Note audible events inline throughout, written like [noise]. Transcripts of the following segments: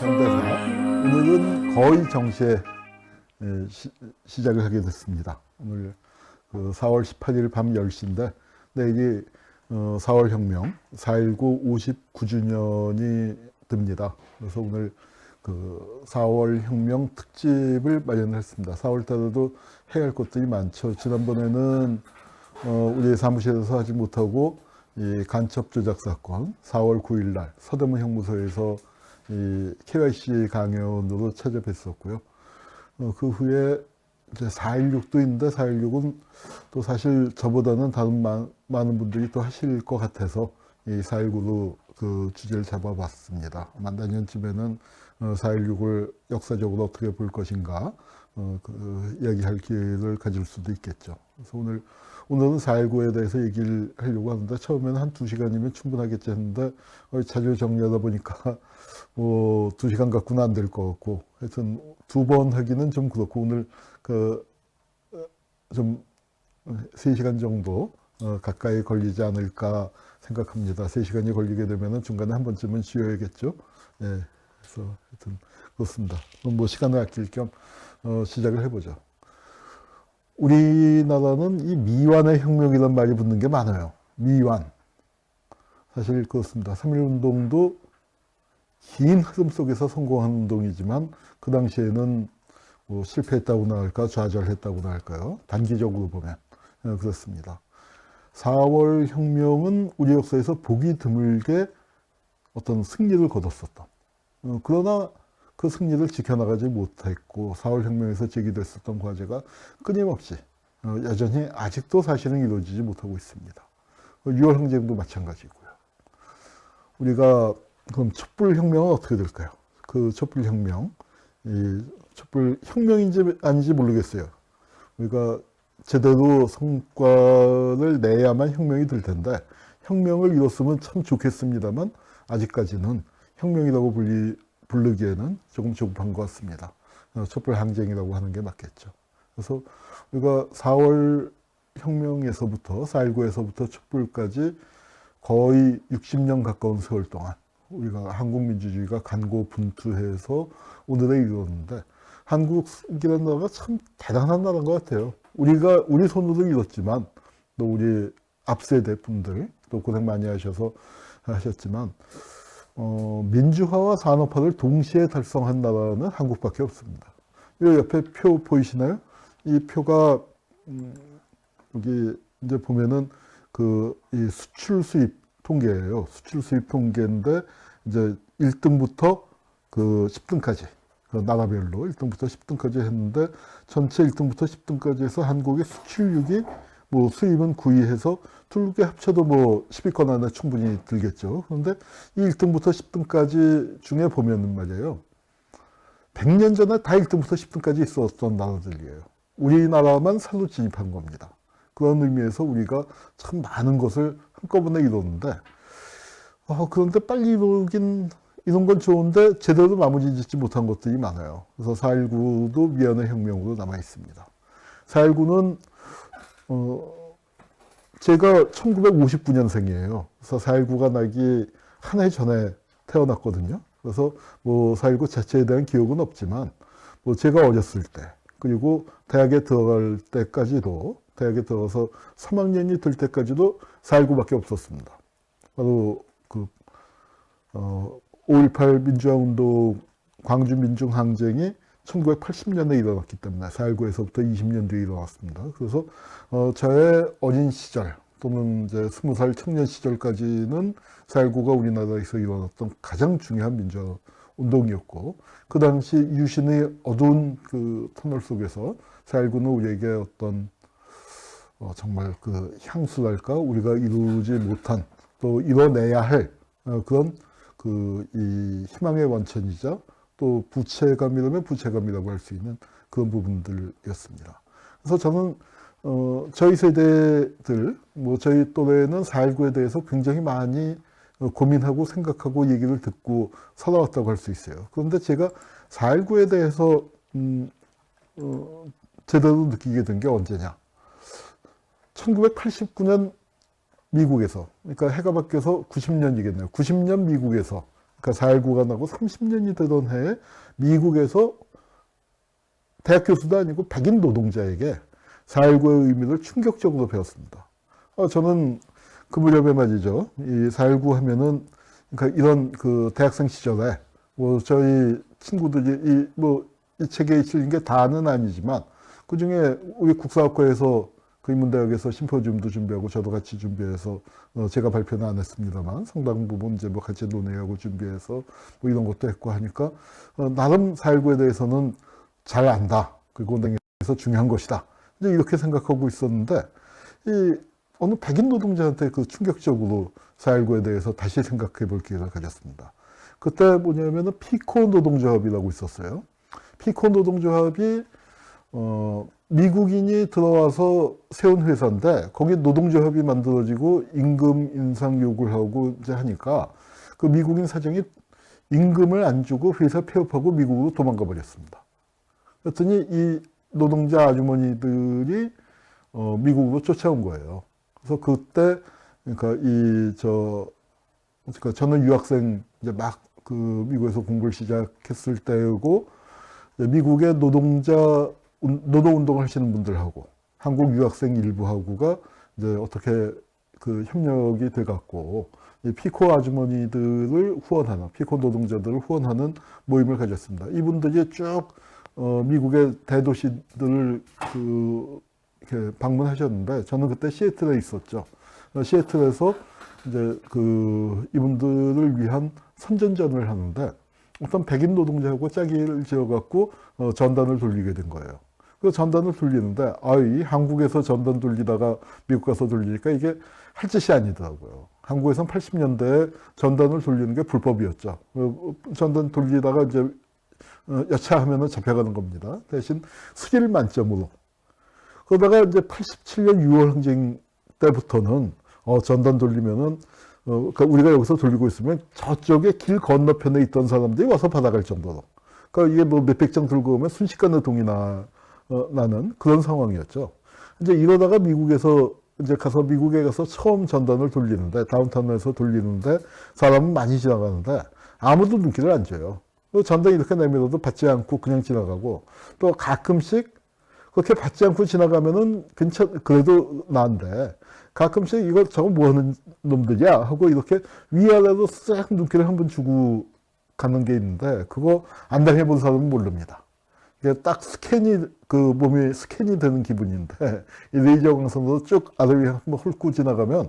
현대사 오늘은 거의 정시에 에, 시, 시작을 하게 됐습니다. 오늘 그 4월 18일 밤 10시인데 내일이 어, 4월 혁명 4.19 59주년이 됩니다. 그래서 오늘 그 4월 혁명 특집을 마련했습니다. 4월 달에도 해야 할 것들이 많죠. 지난번에는 어, 우리 사무실에서 하지 못하고 이 간첩 조작 사건 4월 9일 날 서대문 형무소에서 이 KYC 강연으로 찾아뵀었고요. 어, 그 후에 이제 4.16도 있는데 4.16은 또 사실 저보다는 다른 마- 많은 분들이 또 하실 것 같아서 이 4.19로 그 주제를 잡아봤습니다. 아마 내년쯤에는 어, 4.16을 역사적으로 어떻게 볼 것인가 어, 그 이야기할 기회를 가질 수도 있겠죠. 그래서 오늘 오늘은 4.19에 대해서 얘기를 하려고 하는데 처음에는 한 두 시간이면 충분하겠지 했는데 어, 자료 정리하다 보니까 뭐 두 시간 갖고는 안 될 것 같고 하여튼 두 번 하기는 좀 그렇고 오늘 그 좀 세 시간 정도 어, 가까이 걸리지 않을까 생각합니다. 세 시간이 걸리게 되면은 중간에 한 번쯤은 쉬어야겠죠. 예, 그래서 하여튼 그렇습니다. 뭐 시간을 아낄 겸 어, 시작을 해보죠. 우리나라는 이 미완의 혁명이라는 말이 붙는 게 많아요. 미완. 사실 그렇습니다. 3.1운동도 긴 흐름 속에서 성공한 운동이지만 그 당시에는 뭐 실패했다고나 할까 좌절했다고나 할까요? 단기적으로 보면 어, 그렇습니다. 4월 혁명은 우리 역사에서 보기 드물게 어떤 승리를 거뒀었던 어, 그러나 그 승리를 지켜나가지 못했고 4월 혁명에서 제기됐었던 과제가 끊임없이 어, 여전히 아직도 사실은 이루어지지 못하고 있습니다. 6월 항쟁도 마찬가지고요. 우리가 그럼 촛불 혁명은 어떻게 될까요? 그 촛불 혁명, 이 촛불 혁명인지 아닌지 모르겠어요. 우리가 제대로 성과를 내야만 혁명이 될 텐데 혁명을 이뤘으면 참 좋겠습니다만 아직까지는 혁명이라고 불리, 부르기에는 조금 조급한 것 같습니다. 어, 촛불 항쟁이라고 하는 게 맞겠죠. 그래서 우리가 4월 혁명에서부터 4.19에서부터 촛불까지 거의 60년 가까운 세월 동안 우리가 한국 민주주의가 간고 분투해서 오늘에 이르렀는데 한국이라는 나라가 참 대단한 나라인 것 같아요. 우리가 우리 손으로 이뤘지만 또 우리 앞세대 분들 또 고생 많이 하셔서 하셨지만 어, 민주화와 산업화를 동시에 달성한 나라는 한국밖에 없습니다. 이 옆에 표 보이시나요? 이 표가 음, 여기 이제 보면은 그 이 수출 수입 통계예요. 수출 수입 통계인데 이제 1등부터 그 10등까지 그 나라별로 1등부터 10등까지 했는데 전체 1등부터 10등까지 해서 한국의 수출육이 뭐 수입은 9위 해서 둘개 합쳐도 뭐 10위권 안에 충분히 들겠죠. 그런데 이 1등부터 10등까지 중에 보면은 말이에요. 100년 전에 다 1등부터 10등까지 있었던 나라들이에요. 우리나라만 살로 진입한 겁니다. 그런 의미에서 우리가 참 많은 것을 한꺼번에 이뤘는데, 어, 그런데 빨리 이루긴, 이런 건 좋은데 제대로 마무리 짓지 못한 것들이 많아요. 그래서 4.19도 미안의 혁명으로 남아 있습니다. 4.19는, 어, 제가 1959년생이에요. 그래서 4.19가 나기 한 해 전에 태어났거든요. 그래서 뭐 4.19 자체에 대한 기억은 없지만, 뭐 제가 어렸을 때, 그리고 대학에 들어갈 때까지도, 대학에 들어가서 3학년이 될 때까지도 4.19밖에 없었습니다. 바로 그, 어, 5.18 민주화 운동, 광주 민중 항쟁이 1980년에 일어났기 때문에 4.19에서부터 20년 뒤에 일어났습니다. 그래서 어, 저의 어린 시절 또는 이제 20살 청년 시절까지는 4.19가 우리나라에서 일어났던 가장 중요한 민주화 운동이었고 그 당시 유신의 어두운 그 터널 속에서 4.19는 우리에게 어떤 어, 정말 그 향수랄까 우리가 이루지 못한 또 이뤄내야 할 어, 그런 그 이 희망의 원천이자 또 부채감이라면 부채감이라고 할 수 있는 그런 부분들이었습니다. 그래서 저는 어, 저희 세대들 뭐 저희 또래는 4.19에 대해서 굉장히 많이 어, 고민하고 생각하고 얘기를 듣고 살아왔다고 할 수 있어요. 그런데 제가 4.19에 대해서 음, 어, 제대로 느끼게 된 게 언제냐? 1989년 미국에서, 그러니까 해가 바뀌어서 90년이겠네요. 90년 미국에서 그러니까 4.19가 나고 30년이 되던 해에 미국에서 대학 교수도 아니고 백인 노동자에게 4.19의 의미를 충격적으로 배웠습니다. 어, 저는 그 무렵에 말이죠. 이 4.19 하면은, 그러니까 이런 그 대학생 시절에, 뭐 저희 친구들이 이, 뭐, 이 책에 실린 게 다는 아니지만, 그 중에 우리 국사학과에서 그 인문대학에서 심포지움도 준비하고 저도 같이 준비해서, 어, 제가 발표는 안 했습니다만, 상당 부분 이제 뭐 같이 논의하고 준비해서 뭐 이런 것도 했고 하니까, 어, 나름 4.19에 대해서는 잘 안다. 그리고 내에서 중요한 것이다. 이제 이렇게 생각하고 있었는데, 이 어느 백인 노동자한테 그 충격적으로 4.19에 대해서 다시 생각해 볼 기회를 가졌습니다. 그때 뭐냐면은 피코 노동조합이라고 있었어요. 피코 노동조합이 어, 미국인이 들어와서 세운 회사인데 거기 노동조합이 만들어지고 임금 인상 요구를 하고 이제 하니까 그 미국인 사장이 임금을 안 주고 회사 폐업하고 미국으로 도망가 버렸습니다. 그랬더니 이 노동자 아주머니들이 어, 미국으로 쫓아온 거예요. 그래서 그때 그러니까 이 저 그러니까 저는 유학생 이제 막 그 미국에서 공부를 시작했을 때고 미국의 노동자 운- 노동 운동을 하시는 분들하고 한국 유학생 일부하고가 이제 어떻게 그 협력이 돼 갖고 이 피코 아주머니들을 후원하는 피코 노동자들을 후원하는 모임을 가졌습니다. 이분들이 쭉 어, 미국의 대도시들을 그 이렇게 방문하셨는데 저는 그때 시애틀에 있었죠. 어, 시애틀에서 이제 그 이분들을 위한 선전전을 하는데 어떤 백인 노동자하고 짝을 지어갖고 어, 전단을 돌리게 된 거예요. 그 전단을 돌리는데 아이 한국에서 전단 돌리다가 미국 가서 돌리니까 이게 할 짓이 아니더라고요. 한국에선 80년대에 전단을 돌리는 게 불법이었죠. 어, 전단 돌리다가 이제 어, 여차하면은 잡혀가는 겁니다. 대신 스릴 만점으로. 그러다가 이제 87년 6월 항쟁 때부터는 어, 전단 돌리면은 어, 그러니까 우리가 여기서 돌리고 있으면 저쪽에 길 건너편에 있던 사람들이 와서 받아갈 정도로. 그러니까 이게 뭐 몇백 장 들고 오면 순식간에 동이 나, 어, 나는 그런 상황이었죠. 이제 이러다가 미국에서 이제 가서 미국에 가서 처음 전단을 돌리는데 다운타운에서 돌리는데 사람은 많이 지나가는데 아무도 눈길을 안 줘요. 그 전단 이렇게 내밀어도 받지 않고 그냥 지나가고 또 가끔씩 그렇게 받지 않고 지나가면은 괜찮 그래도 나은데 가끔씩 이거 저거 뭐 하는 놈들이야 하고 이렇게 위아래로 싹 눈길을 한번 주고 가는 게 있는데 그거 안 당해본 사람은 모릅니다. 딱 스캔이 그 몸이 스캔이 되는 기분인데 [laughs] 이 레이저 광선으로 쭉 아래 위에 한번 훑고 지나가면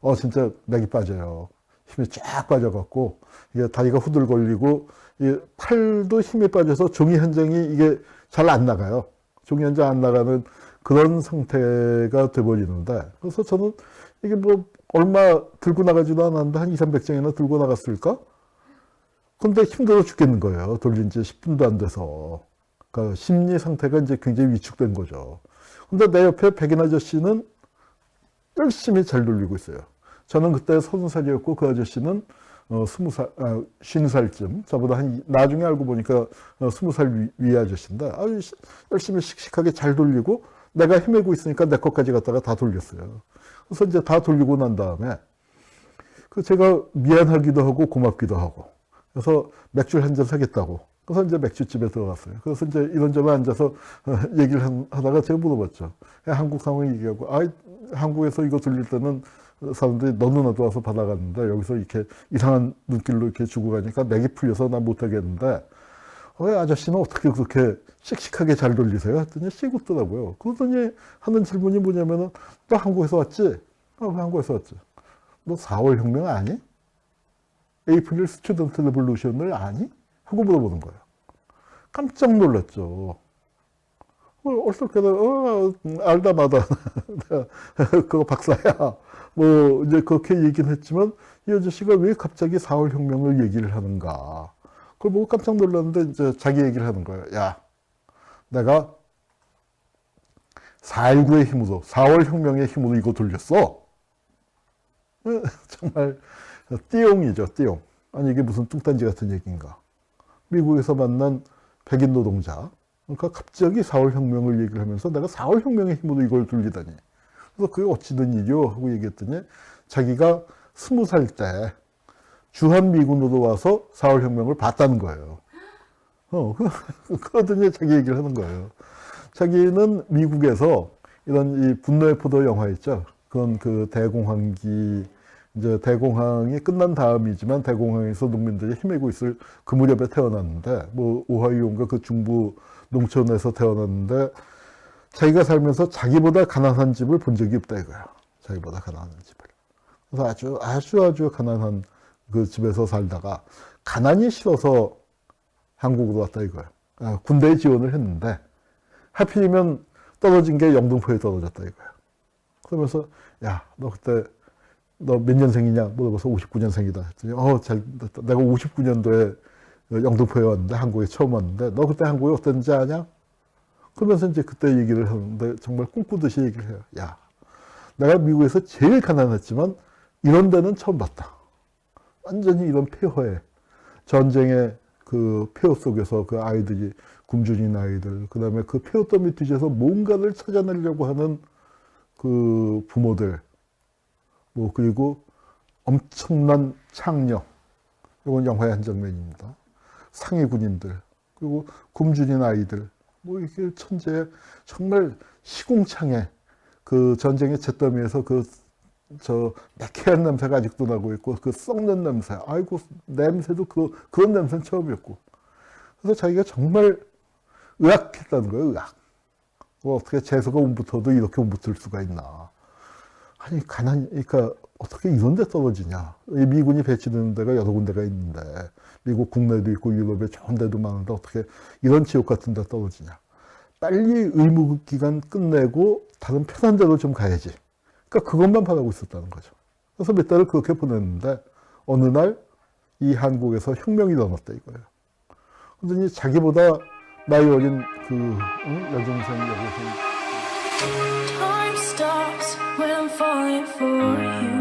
어 진짜 맥이 빠져요. 힘이 쫙 빠져갖고 이게 다리가 후들걸리고 이 팔도 힘이 빠져서 종이 한 장이 이게 잘 안 나가요. 종이 한장안 나가는 그런 상태가 돼버리는데 그래서 저는 이게 뭐 얼마 들고 나가지도 않았는데 한 2, 300장이나 들고 나갔을까? 근데 힘들어 죽겠는 거예요. 돌린 지 10분도 안 돼서. 그러니까 심리 상태가 이제 굉장히 위축된 거죠. 근데 내 옆에 백인 아저씨는 열심히 잘 돌리고 있어요. 저는 그때 서른 살이었고 그 아저씨는 어, 스무 살, 아, 쉰 살쯤, 저보다 한, 이- 나중에 알고 보니까 어, 스무 살 위, 위 아저씨인데, 시- 열심히 씩씩하게 잘 돌리고, 내가 헤매고 있으니까 내 것까지 갖다가 다 돌렸어요. 그래서 이제 다 돌리고 난 다음에, 그 제가 미안하기도 하고 고맙기도 하고, 그래서 맥주를 한 잔 사겠다고. 그래서 이제 맥주집에 들어갔어요. 그래서 이제 이런저런 앉아서 어, [laughs] 얘기를 한- 하다가 제가 물어봤죠. 야, 한국 상황 얘기하고, 아, 한국에서 이거 돌릴 때는 사람들이 너도 나도 와서 받아갔는데 여기서 이렇게 이상한 눈길로 이렇게 주고 가니까 맥이 풀려서 난 못하겠는데 왜 아저씨는 어떻게 그렇게 씩씩하게 잘 돌리세요? 했더니 씩 웃더라고요. 그러더니 하는 질문이 뭐냐면은 너 한국에서 왔지? 아, 왜 한국에서 왔지? 너 4월 혁명 아니? 에이프릴 스튜던트 레볼루션을 아니? 하고 물어보는 거예요. 깜짝 놀랐죠. 어, 어떻게, 어, 알다 마다. 내가 [laughs] 그거 박사야. 뭐, 이제 그렇게 얘기는 했지만, 이 아저씨가 왜 갑자기 4월 혁명을 얘기를 하는가. 그걸 보고 깜짝 놀랐는데, 이제 자기 얘기를 하는 거예요. 야, 내가 4.19의 힘으로, 4월 혁명의 힘으로 이거 돌렸어. [laughs] 정말, 띠용이죠, 띠용. 아니, 이게 무슨 뚱딴지 같은 얘기인가. 미국에서 만난 백인 노동자. 그러니까 갑자기 4월 혁명을 얘기를 하면서 내가 4월 혁명의 힘으로 이걸 돌리다니. 그래서 그게 어찌된 일이요? 하고 얘기했더니 자기가 스무 살 때 주한미군으로 와서 4월 혁명을 봤다는 거예요. 어, 그, [laughs] 그러더니 자기 얘기를 하는 거예요. 자기는 미국에서 이런 이 분노의 포도 영화 있죠. 그건 그 대공황기, 이제 대공황이 끝난 다음이지만 대공황에서 농민들이 헤매고 있을 그 무렵에 태어났는데, 뭐, 오하이오인가 그 중부 농촌에서 태어났는데, 자기가 살면서 자기보다 가난한 집을 본 적이 없다 이거야. 자기보다 가난한 집을. 그래서 아주, 아주 아주 가난한 그 집에서 살다가, 가난이 싫어서 한국으로 왔다 이거야. 아, 군대에 지원을 했는데 하필이면 떨어진 게 영등포에 떨어졌다 이거야. 그러면서 야 너 그때 너 몇 년생이냐 물어봐서 59년생이다 했더니 어잘 내가 59년도에 영등포에 왔는데 한국에 처음 왔는데 너 그때 한국이 어땠는지 아냐? 그러면서 이제 그때 얘기를 하는데 정말 꿈꾸듯이 얘기를 해요. 야 내가 미국에서 제일 가난했지만 이런 데는 처음 봤다. 완전히 이런 폐허에 전쟁의 그 폐허 속에서 그 아이들이 굶주린 아이들, 그 다음에 그 폐허 더미 뒤에서 뭔가를 찾아내려고 하는 그 부모들, 뭐 그리고 엄청난 창녀, 이건 영화의 한 장면입니다. 상위 군인들, 그리고 굶주린 아이들, 뭐 이게 천재 정말 시궁창에 그 전쟁의 잿더미에서 그 저 매캐한 냄새가 아직도 나고 있고 그 썩는 냄새. 아이고 냄새도 그 그런 냄새는 처음이었고. 그래서 자기가 정말 의학했다는 거예요 의학. 뭐 어떻게 재수가 운부터도 이렇게 운붙을 수가 있나 아니 가난 그러니까 어떻게 이런 데 떨어지냐 이 미군이 배치되는 데가 여러 군데가 있는데 미국 국내도 있고 유럽에 좋은 데도 많은데 어떻게 이런 지옥 같은 데 떨어지냐 빨리 의무 기간 끝내고 다른 편한 데로 좀 가야지 그러니까 그것만 바라고 있었다는 거죠. 그래서 몇 달을 그렇게 보냈는데 어느 날 이 한국에서 혁명이 일어났다 이거예요. 그러더니 자기보다 나이 어린 그 응? 여동생 여동생 for you.